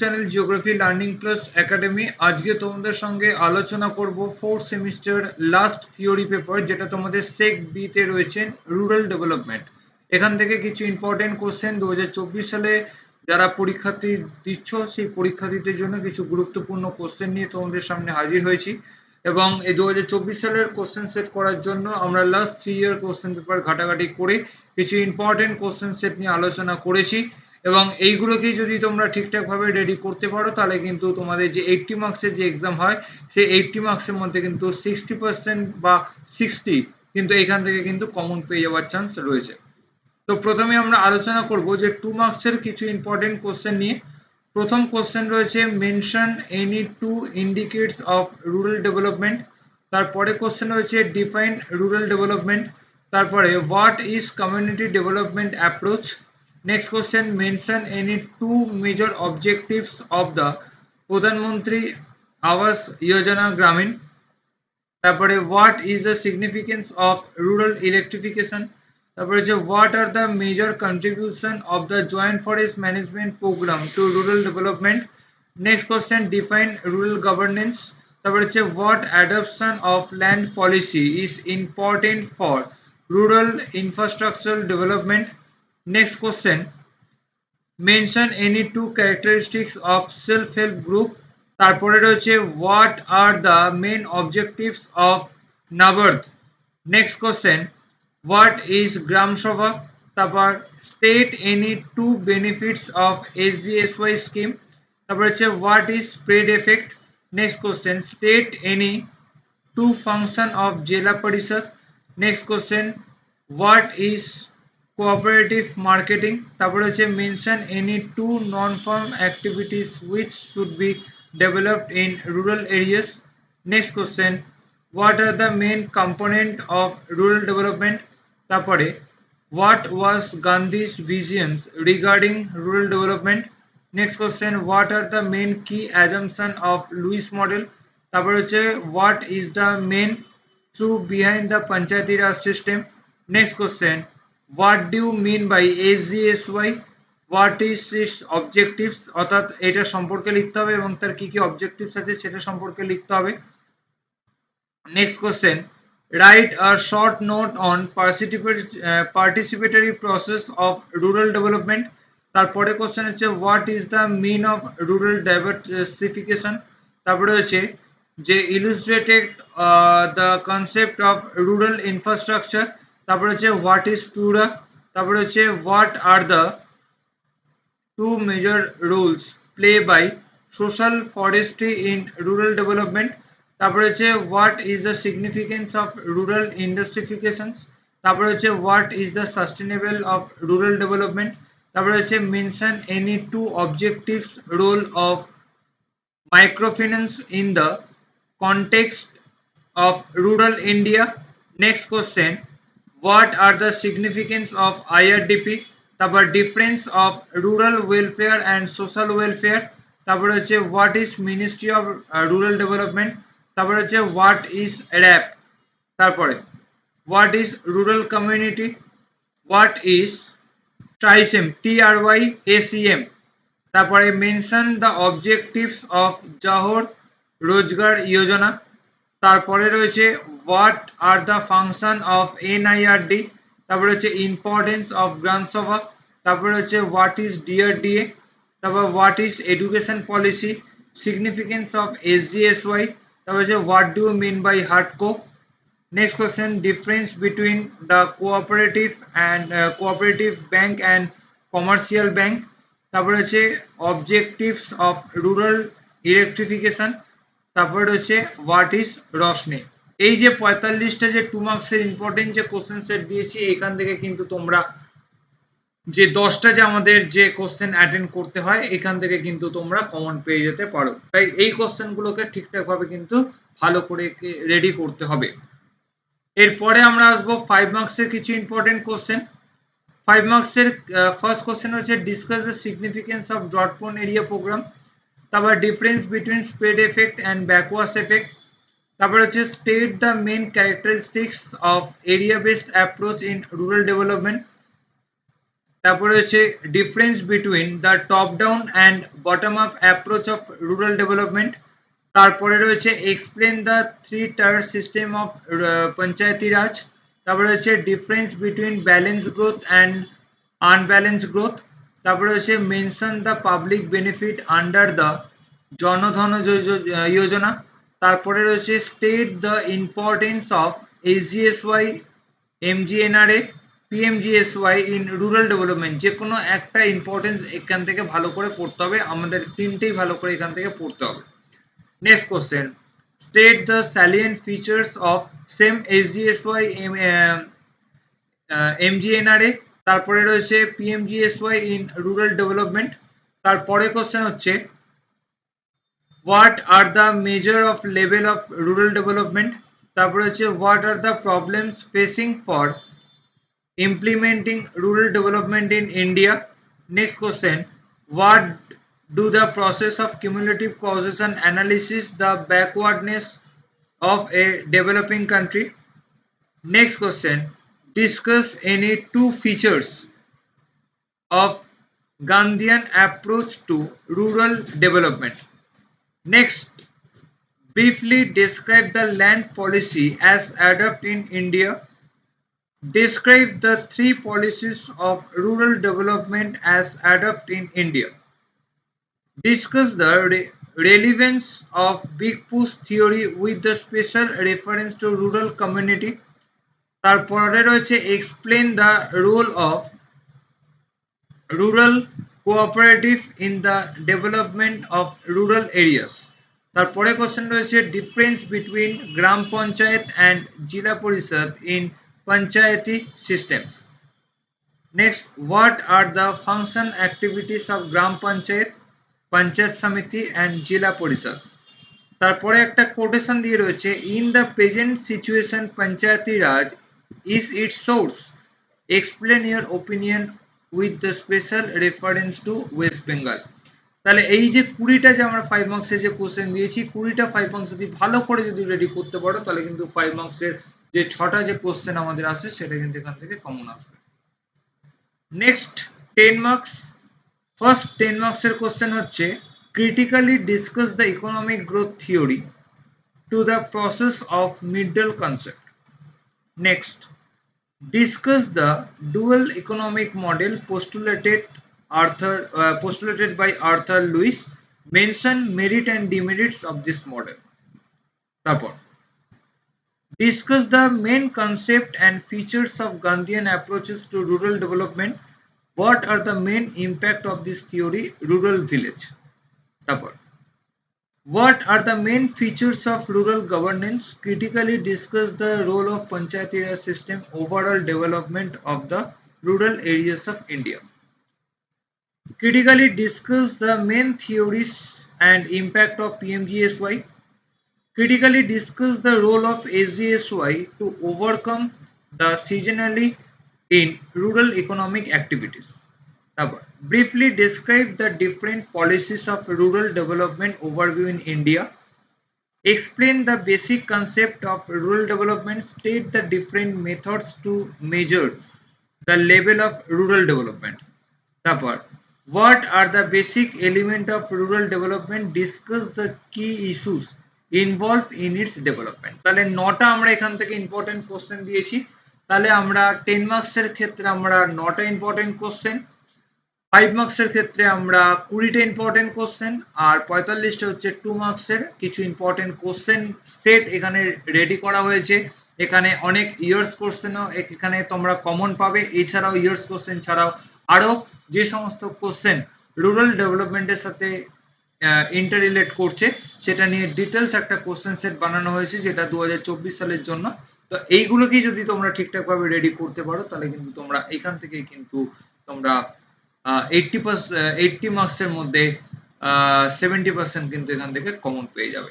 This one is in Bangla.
Channel geography, learning plus academy. আজকে তোমাদের সঙ্গে আলোচনা করব fourth semester last theory paper যেটা তোমাদের সেক বিতে রয়েছে রুরাল ডেভেলপমেন্ট এখান থেকে কিছু ইম্পর্টেন্ট কোশ্চেন দুহাজার চব্বিশ সালে যারা পরীক্ষার্থী দিচ্ছ, সেই পরীক্ষার্থীদের জন্য কিছু গুরুত্বপূর্ণ কোশ্চেন নিয়ে তোমাদের সামনে হাজির হয়েছি। এবং এই দু হাজার চব্বিশ সালের কোশ্চেন সেট করার জন্য আমরা last three year question paper ঘাটাঘাটি করে কিছু ইম্পর্টেন্ট কোশ্চেন সেট নিয়ে আলোচনা করেছি। এবং এইগুলোকে যদি তোমরা ঠিকঠাকভাবে রেডি করতে পারো, তাহলে কিন্তু তোমাদের যে এইটটি মার্কসের যে এক্সাম হয়, সেই এইটটি মার্কসের মধ্যে কিন্তু সিক্সটি পার্সেন্ট বা সিক্সটি কিন্তু এখান থেকে কিন্তু কমন পেয়ে যাওয়ার চান্স রয়েছে। তো প্রথমে আমরা আলোচনা করব যে টু মার্কসের কিছু ইম্পর্টেন্ট কোশ্চেন নিয়ে। প্রথম কোশ্চেন রয়েছে mention any two indicators of rural development তারপরে কোশ্চেন রয়েছে ডিফাইন রুরাল ডেভেলপমেন্ট তারপরে what is community development approach Next question mention any two major objectives of the Pradhan Mantri Awas Yojana Gramin. তারপরে what is the significance of rural electrification তারপরে হচ্ছে what are the major contribution of the joint forest management program to rural development next question define rural governance তারপরে হচ্ছে what adoption of land policy is important for rural infrastructural development Next question. Mention any two characteristics of self-help group. তারপরে রয়েছে what are the main objectives of NABARD? Next question. What is Gram Sabha? তারপর state any two benefits of SGSY scheme. তারপর হচ্ছে what is spread effect? Next question. State any two function of Jela Parishad. Next question. What is cooperative marketing তারপরে হচ্ছে mention any two non farm activities which should be developed in rural areas next question what are the main component of rural development তারপরে what was Gandhi's visions regarding rural development next question what are the main key assumption of Lewis model তারপরে হচ্ছে what is the main thrust behind the panchayati raj system next question mean by S G S Y what is its objectives অর্থাৎ এটা সম্পর্কে লিখতে হবে এবং তার কি কি অবজেক্টিভস আছে সেটা সম্পর্কে লিখতে হবে। Next question write a short note on participatory process of rural development তারপরে কোশ্চেন হচ্ছে what is the mean of rural diversification তারপরে হচ্ছে, যে illustrated the concept of rural infrastructure তারপরে হচ্ছে হোয়াট ইজ পুরা তারপরে হচ্ছে what are the two major roles play by social forestry in rural development তারপরে হচ্ছে what is the significance of rural industrialisations তারপরে হচ্ছে what is the sustainable of rural development তারপরে হচ্ছে mention any two objectives role of microfinance in the context of rural India. Next question what are the significance of IRDP তারপর difference of rural welfare and social welfare তারপর হচ্ছে what is ministry of rural development তারপর হচ্ছে হোয়াট ইজ র্যাপ তারপরে what is rural community what is TRYSEM T R Y S E M তারপরে mention the objectives of Jawahar Rozgar Yojana তারপরে রয়েছে what are the function of NIRD তারপরে হচ্ছে ইম্পর্টেন্স অফ গ্রামসভা তারপরে হচ্ছে হোয়াট ইজ ডিআরডিএ তারপর what is education policy significance of SGSY তারপর হচ্ছে what do mean by HARDCO next question difference between the cooperative and cooperative bank and commercial bank তারপরে হচ্ছে অবজেক্টিভস অফ রুরাল ইলেকট্রিফিকেশন তারপরে হচ্ছে হোয়াট ইজ রশনে এই যে পঁয়তাল্লিশটা যে টু মার্কসের ইম্পর্টেন্ট যে কোশ্চেন সেট দিয়েছি এখান থেকে কিন্তু তোমরা যে দশটা যে আমাদের যে কোশ্চেন অ্যাটেন্ড করতে হয় এখান থেকে কিন্তু তোমরা কমন পেয়ে যেতে পারো। তাই এই কোশ্চেনগুলোকে ঠিকঠাকভাবে কিন্তু ভালো করে রেডি করতে হবে। এরপরে আমরা আসব ফাইভ মার্কসের কিছু ইম্পর্টেন্ট কোশ্চেন ফাইভ মার্কসের ফার্স্ট কোশ্চেন হচ্ছে discuss the significance of drought prone area programme তারপর difference between spread effect and backwash effect তারপর হচ্ছে state the main characteristics of area based approach in rural development তারপরে হচ্ছে difference between the top down and bottom up approach of rural development তারপরে রয়েছে explain the three tier system of panchayati raj তারপরে হচ্ছে difference between balance growth and unbalance growth তারপরে হচ্ছে mention the public benefit under the Jan Dhan যোজ- Yojana. তারপরে রয়েছে state the importance of SGSY MGNRA PMGSY in rural development যে কোনো একটা ইম্পর্টেন্স এখান থেকে ভালো করে পড়তে হবে। আমাদের তিনটেই ভালো করে এখান থেকে পড়তে হবে। Next question state the salient features of same SGSY M MGNRA তারপরে রয়েছে পিএমজিএসওয়াই ইন রুরাল ডেভেলপমেন্ট তারপরে কোশ্চেন হচ্ছে what are the measure of level of rural development তারপরে হচ্ছে what are the problems facing for implementing rural development in India. Next question, what do the process of cumulative causation analysis the backwardness of a developing country? Next question, discuss any two features of Gandhian approach to rural development. Next, briefly describe the land policy as adopted in India. Describe the three policies of rural development as adopted in India. Discuss the re- relevance of Big Push theory with the special reference to rural community. তারপরে রয়েছে explain the role of rural cooperative in the development of rural areas. তারপরে কোশ্চেন রয়েছে difference between gram panchayat and zila parishad in panchayati systems next what are the function activities of gram panchayat panchayat samiti and zila parishad তারপরে একটা কোটেশন দিয়ে রয়েছে in the present situation panchayati raj is it source explain your opinion with the special reference to West Bengal তাহলে এই যে কুড়িটা যে আমরা ফাইভ মার্কসের যে কোশ্চেন দিয়েছি, কুড়িটা ফাইভ মার্কস যদি ভালো করে যদি রেডি করতে পারো, তাহলে কিন্তু ফাইভ মার্কসের যে ছটা যে কোশ্চেন আমাদের আসে, সেটা কিন্তু এখান থেকে কমন আসবে। Next ten marks first ten মার্কসের কোশ্চেন হচ্ছে critically discuss the economic growth theory to the process of middle concept Next discuss the dual economic model postulated Arthur uh, postulated by Arthur Lewis. Mention merit and demerits of this model. তারপর discuss the main concept and features of Gandhian approaches to rural development. What are the main impact of this theory? Rural village. তারপর what are the main features of rural governance? Critically discuss the role of Panchayati Raj system overall development of the rural areas of India. Critically discuss the main theories and impact of PMGSY. Critically discuss the role of SGSY to overcome the seasonally in rural economic activities. Now, briefly describe the different policies of rural development overview in India. Explain the basic concept of rural development. State the different methods to measure the level of rural development. Tapar, what are the basic element of rural development? Discuss the key issues involved in its development. তাহলে নটা আমরা এখান থেকে ইম্পর্টেন্ট কোশ্চেন দিয়েছি তাহলে আমরা টেন মার্কসের ক্ষেত্রে আমরা নটা ইম্পর্টেন্ট কোশ্চেন ফাইভ মার্কসের ক্ষেত্রে আমরা কুড়িটা ইম্পর্টেন্ট কোশ্চেন আর পঁয়তাল্লিশটা হচ্ছে টু মার্কসের কিছু ইম্পর্টেন্ট কোশ্চেন সেট এখানে রেডি করা হয়েছে। এখানে অনেক ইয়ার্স কোশ্চেনও এখানে তোমরা কমন পাবে। এছাড়াও ইয়ার্স কোশ্চেন ছাড়াও আরও যে সমস্ত কোশ্চেন রুরাল ডেভেলপমেন্টের সাথে ইন্টার রিলেট করছে, সেটা নিয়ে ডিটেলস একটা কোশ্চেন সেট বানানো হয়েছে যেটা দু হাজার চব্বিশ সালের জন্য। তো এইগুলোকেই যদি তোমরা ঠিকঠাকভাবে রেডি করতে পারো, তাহলে কিন্তু তোমরা এখান থেকে কিন্তু তোমরা এইটটি এইটটি মার্কসের মধ্যে সেভেন্টি পার্সেন্ট কিন্তু এখান থেকে কমন পেয়ে যাবে।